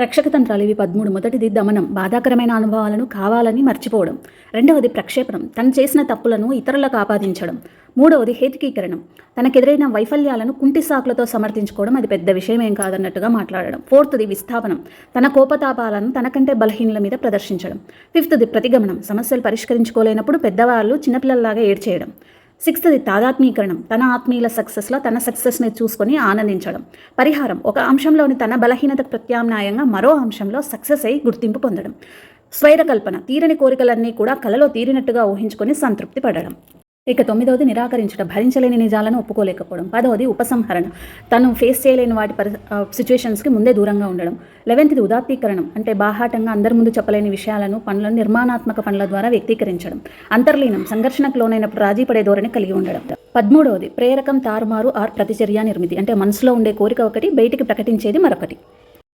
రక్షక తంత్రాలు ఇవి పదమూడు. మొదటిది దమనం. బాధాకరమైన అనుభవాలను కావాలని మర్చిపోవడం. రెండవది ప్రక్షేపణం. తను చేసిన తప్పులను ఇతరులకు ఆపాదించడం మూడవది హేతికీకరణం. తనకెదురైన వైఫల్యాలను కుంటి సాకులతో సమర్థించుకోవడం అది పెద్ద విషయం ఏం కాదన్నట్టుగా మాట్లాడడం. ఫోర్త్ది విస్థాపనం. తన కోపతాపాలను తనకంటే బలహీనల మీద ప్రదర్శించడం. ఫిఫ్త్ది ప్రతిగమనం. సమస్యలు పరిష్కరించుకోలేనప్పుడు పెద్దవాళ్ళు చిన్నపిల్లల్లాగా ఏడ్చేయడం. సిక్స్త్ది తాదాత్మీకరణం. తన ఆత్మీయుల సక్సెస్లో తన సక్సెస్ని చూసుకొని ఆనందించడం. పరిహారం ఒక అంశంలోని తన బలహీనత ప్రత్యామ్నాయంగా మరో అంశంలో సక్సెస్ అయి గుర్తింపు పొందడం. స్వైరకల్పన తీరని కోరికలన్నీ కూడా కలలో తీరినట్టుగా ఊహించుకొని సంతృప్తి పడడం. ఇక తొమ్మిదవది నిరాకరించడం భరించలేని నిజాలను ఒప్పుకోలేకపోవడం. పదవది ఉపసంహరణ తను ఫేస్ చేయలేని వాటి పరి సిచ్యువేషన్స్కి ముందే దూరంగా ఉండడం. లెవెన్త్ది ఉదాత్తీకరణం అంటే బాహాటంగా అందరి ముందు చెప్పలేని విషయాలను పనులను నిర్మాణాత్మక పనుల ద్వారా వ్యక్తీకరించడం. అంతర్లీనం సంఘర్షణకు లోనైనప్పుడు రాజీ పడే ధోరణి కలిగి ఉండడం. పదమూడవది ప్రేరకం తారుమారు ఆర్ ప్రతిచర్య నిర్మితి అంటే మనసులో ఉండే కోరిక ఒకటి బయటికి ప్రకటించేది మరొకటి.